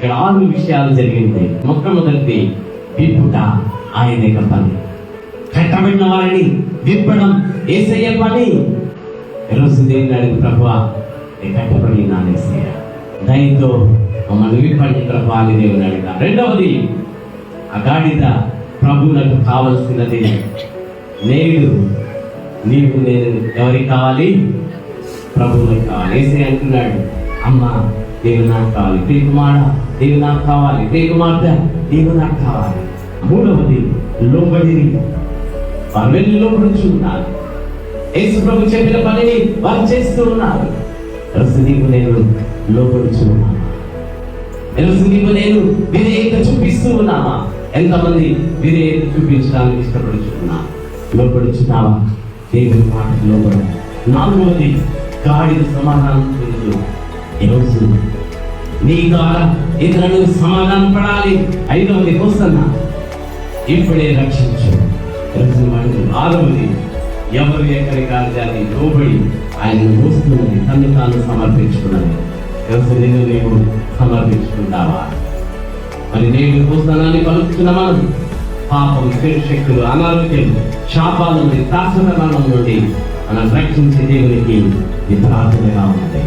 ఇక్కడ ఆరు విషయాలు జరిగింది. మొట్టమొదటి విప్పుట ఆయన యొక్క పని కట్టబడిన వారిని విప్పడం ఏసయ్య పని. ఈరోజు దేవుని అడిగి ప్రభు కట్టబడి నానేసయ్య దయతో మమ్మల్ని విప్పండి ప్రభు అని దేవుని అడిగా రెండవది ఆ గాడిద ప్రభువులకు కావలసినది నేడు నీవు నేను ఎవరికి కావాలి? ప్రభువులకు కావాలి. ఏసే అంటున్నాడు అమ్మ దేవుడు నాకు కావాలి ప్రియకుమార దేవుడు నాకు కావాలి ప్రియకుమార్తె దేవుడు నాకు కావాలి మూడవది లోబడి వారు వెళ్ళి ఉన్నారు. యేసు ప్రభు చెప్పిన పనిని వారు చేస్తూ ఉన్నారు. ఈరోజు నేను లోపడుచు ఉన్నాను ఈరోజు నీకు నేను విధేయత చూపిస్తూ ఉన్నామా? ఎంతమంది విధేయత చూపించడానికి ఇష్టపడుచున్నా లోపడుచున్నావా దేవుని మాట లోపల నాలుగవది గాడిద సమాధానం. ఈరోజు నీ ద్వారా ఇతరులకు సమాధానం పడాలి ఐదవది వస్తున్నా ఇప్పుడే రక్షించు. ఆరవది ఎవరు ఎక్కడి కార్యాన్ని లోబడి ఆయన మోస్తున్నది తను తాను సమర్పించుకున్నది. ఈరోజు నేను నీవు సమర్పించుకుంటావా? మరి నేను భూస్థానాన్ని పలుకుతున్న మనం. పాపం శక్తులు అనారోగ్యం శాపాల నుండి తాసన నుండి మనం రక్షించే దేవునికి ఇది ప్రార్థనగా ఉంటాయి